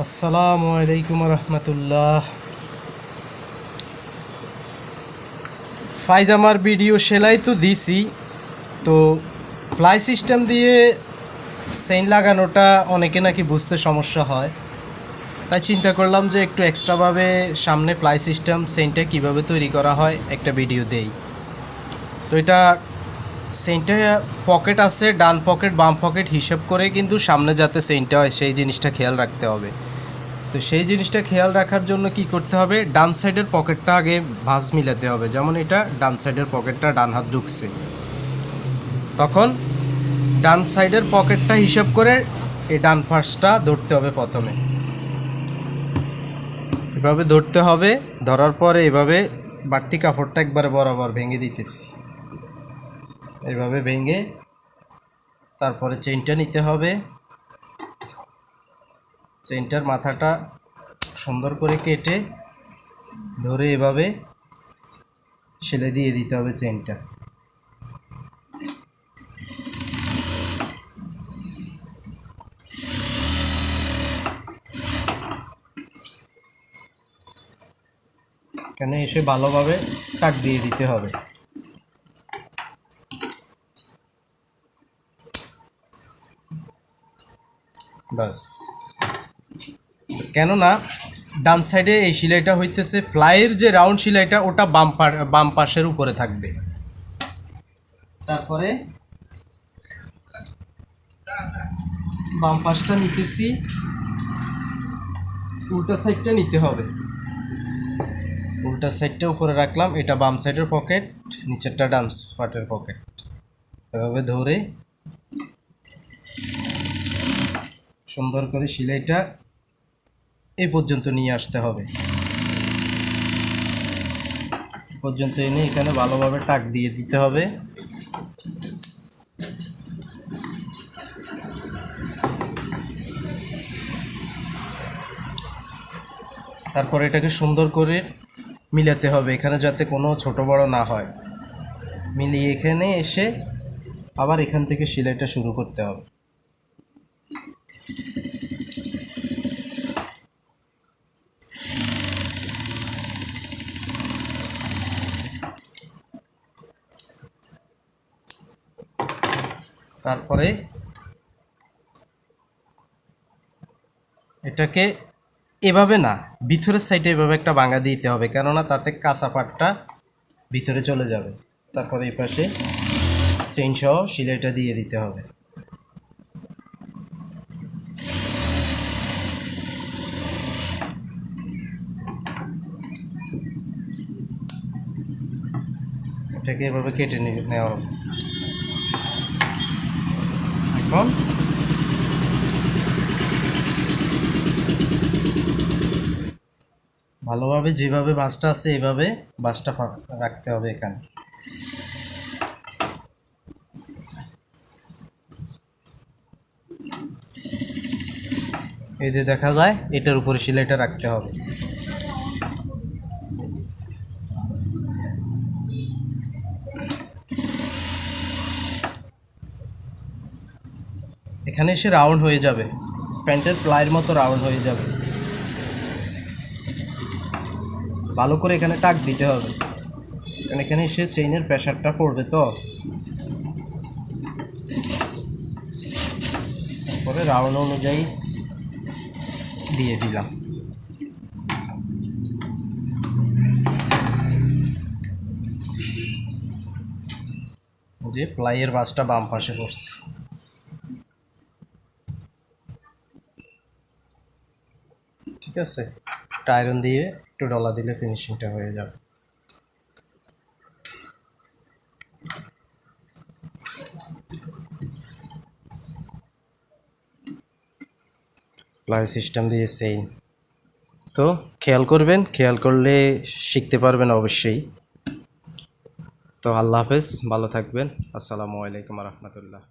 আসসালামু আলাইকুম রহমতুল্লাহ। ফাইজামার ভিডিও সেলাই তো দিছি, তো প্লাই সিস্টেম দিয়ে সেন লাগানোটা অনেকে নাকি বুঝতে সমস্যা হয়। তাই চিন্তা করলাম যে একটু এক্সট্রাভাবে সামনে প্লাই সিস্টেম সেন্টটা কীভাবে তৈরি করা হয়, একটা ভিডিও দেই। তো এটা সেন্টে পকেট আছে, ডান পকেট, বাম পকেট, হিসেব করে কিন্তু সামনে যাতে সেন্টটা হয়, সেই জিনিসটা খেয়াল রাখতে হবে। তো সেই জিনিসটা খেয়াল রাখার জন্য কি করতে হবে? ডান সাইডের পকেটটা আগে ভাঁজ মিলাতে হবে। যেমন এটা, ডান সাইডের পকেটটা ডান হাত ঢুকছে। তখন ডান সাইডের পকেটটা হিসাব করে এই ডান পাশটা ধরতে হবে প্রথমে। এভাবে ধরতে হবে, ধরার পরে এভাবে বাড়তি কাপড়টা একবারে বরাবর ভেঙে দিতেছি। এইভাবে ভেঙে তারপরে চেইনটা নিতে হবে। চেইনটার মাথাটা সুন্দর করে কেটে ধরে এভাবে সেলে দিয়ে দিতে হবে চেইনটা এখানে এসে ভালোভাবে টাক দিয়ে দিতে হবে। বাস কেননা, ডান সাইডে এই সিলাইটা হইতেছে, ফ্লাইয়ের যে রাউন্ড সিলাইটা, ওটা বাম বাম পাশের উপরে থাকবে। তারপরে বাম পাশটা নিতেছি, উল্টা সাইডটা নিতে হবে। উল্টা সাইডটা উপরে রাখলাম, এটা বাম সাইডের পকেট নিচেরটা ডান পার্টের পকেট এভাবে ধরে সুন্দর করে সিলাইটা এই পর্যন্ত নিয়ে আসতে হবে। এ পর্যন্ত এনে এখানে ভালোভাবে টাক দিয়ে দিতে হবে। তারপর এটাকে সুন্দর করে মিলাতে হবে এখানে যাতে কোনো ছোট বড় না হয়। মিলিয়ে এখানে এসে আবার এখান থেকে সেলাইটা শুরু করতে হবে। তারপরে এটাকে এভাবে না, ভিতরের সাইডে এভাবে একটা ভাঙা দিতে হবে, কেননা তাতে কাঁচা পাটটা ভিতরে চলে যাবে। তারপরে এই পাশে চেইন সহ সিলাইটা দিয়ে দিতে হবে। এটাকে এভাবে কেটে নেওয়া হবে। এখন। ভালোভাবে যেভাবে বাসটা আছে, এভাবে বাসটা রাখতে হবে এখানে। এই যে দেখা যায়, এটার উপরে সেলাইটা রাখতে হবে। এখানে এসে রাউন্ড হয়ে যাবে। প্যান্টের প্লাইয়ের মতো রাউন্ড হয়ে যাবে। ভালো করে এখানে টাক দিতে হবে। কারণ এখানে এসে চেইনের প্রেশারটা পড়বে তো। তারপরে রাউন্ড অনুযায়ী দিয়ে দিলাম। যে প্লাইয়ের বাসটা বাম পাশে পড়ছে ঠিক আছে? টাইরন দিয়ে একটু ডলা দিলে ফিনিশিংটা হয়ে যাবে। প্লাই সিস্টেম দিয়ে সেম তো খেয়াল করবেন, খেয়াল করলে শিখতে পারবেন অবশ্যই। তো আল্লাহ হাফেজ, ভালো থাকবেন। আসসালামু আলাইকুম রহমতুল্লাহ।